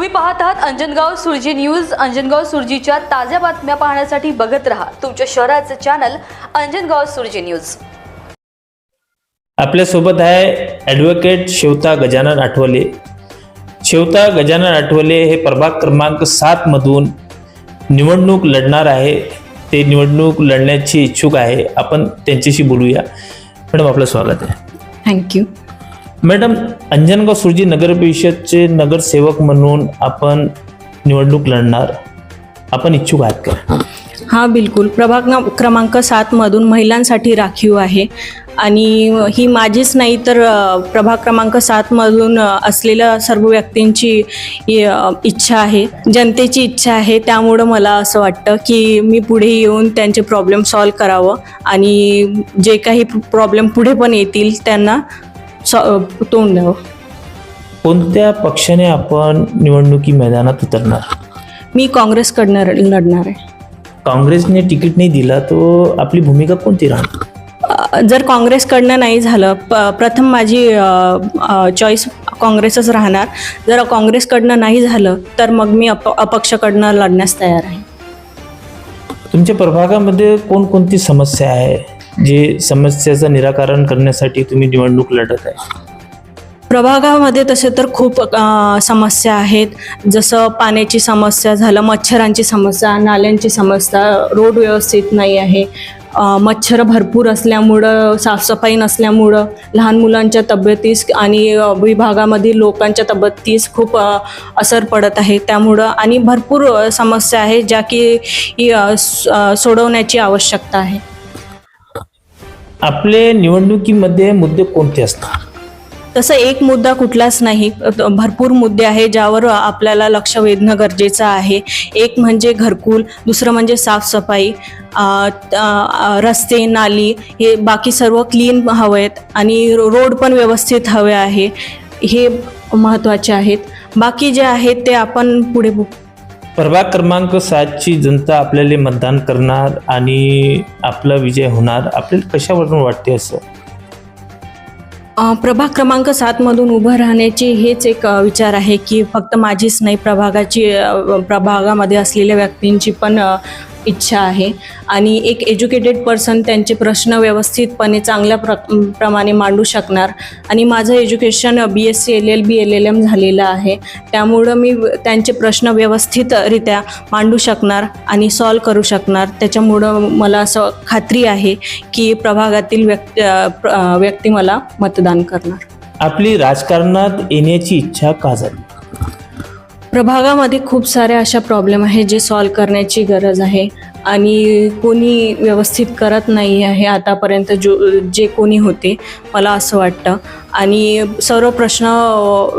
तुम्ही पाहत आहात अंजनगाव सुरजी न्यूज. अंजनगाव सुरजीच्या ताज्या बातम्या पाहण्यासाठी बघत राहा तुमच्या शहराचं चॅनल अंजनगाव सुरजी न्यूज. आपल्यासोबत आहे ॲडव्होकेट शिवता गजानन आठवले. शिवता गजानन आठवले हे प्रभाग क्रमांक सातमधून निवडणूक लढणार आहे. ते निवडणूक लढण्याची इच्छुक आहे. आपण त्यांच्याशी बोलूया. मॅडम आपलं स्वागत आहे. Thank you madam Anjangaon Surji नगर परिषदचे नगरसेवक म्हणून आपण निवडणूक लढणार. आपण इच्छुक आहात का? हा बिलकुल. प्रभाग न- क्रमांक सातमधून महिलांसाठी राखीव आहे. आणि ही माझीच नाही तर अ, प्रभाग क्रमांक सातमधून अ, असलेल्या सर्व व्यक्तींची इ- अ, इच्छा आहे. जनतेची इच्छा आहे. त्यामुळं मला असं वाटतं की मी पुढे येऊन त्यांचे प्रॉब्लेम सॉल्व करावं. आणि जे काही प्रॉब्लेम पुढे पण येतील त्यांना तोंड द्यावं कोणत्या पक्षाने आपण निवडणुकी मैदानात उतरणार? मी काँग्रेसकडनं लढणार आहे. काँग्रेसने तिकीट नाही दिला तो आपली भूमिका कोणती राहणार? जर काँग्रेसकडनं नाही झालं प प्रथम माझी चॉईस काँग्रेसच राहणार. जर काँग्रेसकडनं नाही झालं तर मग मी अप अपक्षकडनं लढण्यास तयार आहे. तुमच्या प्रभागामध्ये कोणकोणती समस्या आहे? जे समस्याचं निराकरण करण्यासाठी तुम्ही निवडणूक लढत आहे. प्रभागामध्ये तसे तर खूप समस्या आहेत. जसं पाण्याची समस्या झालं मच्छरांची समस्या नाल्यांची समस्या रोड व्यवस्थित नाही आहे. मच्छर भरपूर असल्यामुळं साफसफाई नसल्यामुळं लहान मुलांच्या तब्येतीस आणि विभागामधील लोकांच्या तब्येतीस खूप असर पडत आहे. त्यामुळं आणि भरपूर समस्या आहेत ज्या की सोडवण्याची आवश्यकता आहे. आपले निवडणुकीमध्ये मुद्दे कोणते असतात? तसं एक मुद्दा कुठलाच नाही. भरपूर मुद्दे आहे ज्यावर आपल्याला लक्ष वेधणं गरजेचं आहे. एक म्हणजे घरकुल दुसरं म्हणजे साफसफाई रस्ते नाली हे बाकी सर्व क्लीन हवे आहेत आणि रोड पण व्यवस्थित हवे आहे. हे महत्त्वाचे आहेत. बाकी जे आहेत ते आपण पुढे प्रभाग क्रमांक सातची जनता आपल्याला मतदान करणार आणि आपला विजय होणार. आपल्याला कशावरून वाटते असं? प्रभाग क्रमांक सातमधून उभं राहण्याची हेच एक विचार आहे की फक्त माझीच नाही प्रभागाची प्रभागामध्ये असलेल्या व्यक्तींची पण इच्छा आहे. आणि एक एज्युकेटेड पर्सन त्यांचे प्रश्न व्यवस्थितपणे चांगल्या प्र प्रमाणे मांडू शकणार. आणि माझं education B S C L L B L L M झालेलं आहे. त्यामुळं मी त्यांचे प्रश्न व्यवस्थितरित्या मांडू शकणार आणि सॉल्व करू शकणार. त्याच्यामुळं मला असं खात्री आहे की प्रभागातील व्यक्ती प्र- व्यक्ती मला मतदान करणार. आपली राजकारणात येण्याची इच्छा का झाली? प्रभागामध्ये खूप साऱ्या अशा प्रॉब्लेम आहे जे सॉल्व करण्याची गरज आहे आणि कोणी व्यवस्थित करत नाही आहे आतापर्यंत जो जे कोणी होते मला असं वाटतं. आणि सर्व प्रश्न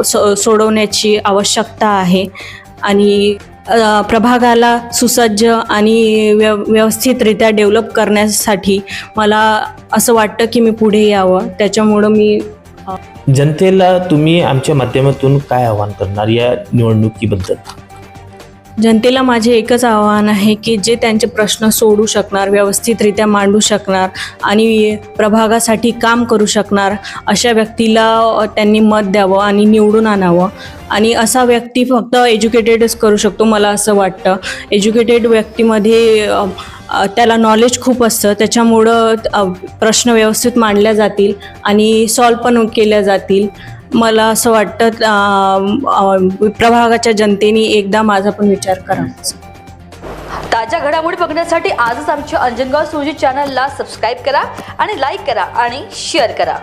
सो सोडवण्याची आवश्यकता आहे. आणि प्रभागाला सुसज्ज आणि व्यव व्यवस्थितरित्या डेव्हलप करण्यासाठी मला असं वाटतं की मी पुढे यावं. त्याच्यामुळं मी जनतेला तुम्ही आमच्या माध्यमातून काय आवाहन करणार या निवडणुकीबद्दल? जनतेला माझे एकच आव्हान आहे की जे त्यांचे प्रश्न सोडू शकणार व्यवस्थितरित्या मांडू शकणार आणि प्रभागासाठी काम करू शकणार अशा व्यक्तीला त्यांनी मत द्यावं आणि निवडून आणावं. आणि असा व्यक्ती फक्त एज्युकेटेडच करू शकतो मला असं वाटतं. एज्युकेटेड व्यक्तीमध्ये त्याला नॉलेज खूप असतं. त्याच्यामुळं प्रश्न व्यवस्थित मांडल्या जातील आणि सॉल्व पण केल्या जातील. मला असं वाटतं प्रभागाच्या जनतेने एकदा माझा पण विचार करावा ताज्या घडामोडी बघण्यासाठी आजच आमच्या अंजनगाव सुरजी चॅनलला सबस्क्राईब करा आणि लाईक करा आणि शेअर करा.